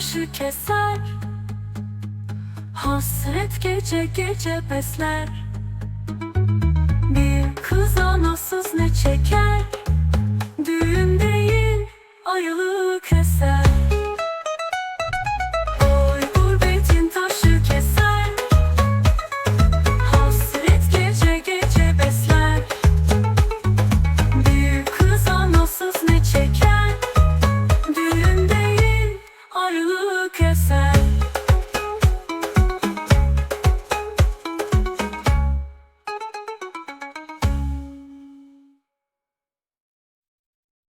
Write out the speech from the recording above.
taşı keser. Hasret gece gece besler. Bir kız anasız ne çeker? Düğün değil ayrılık eser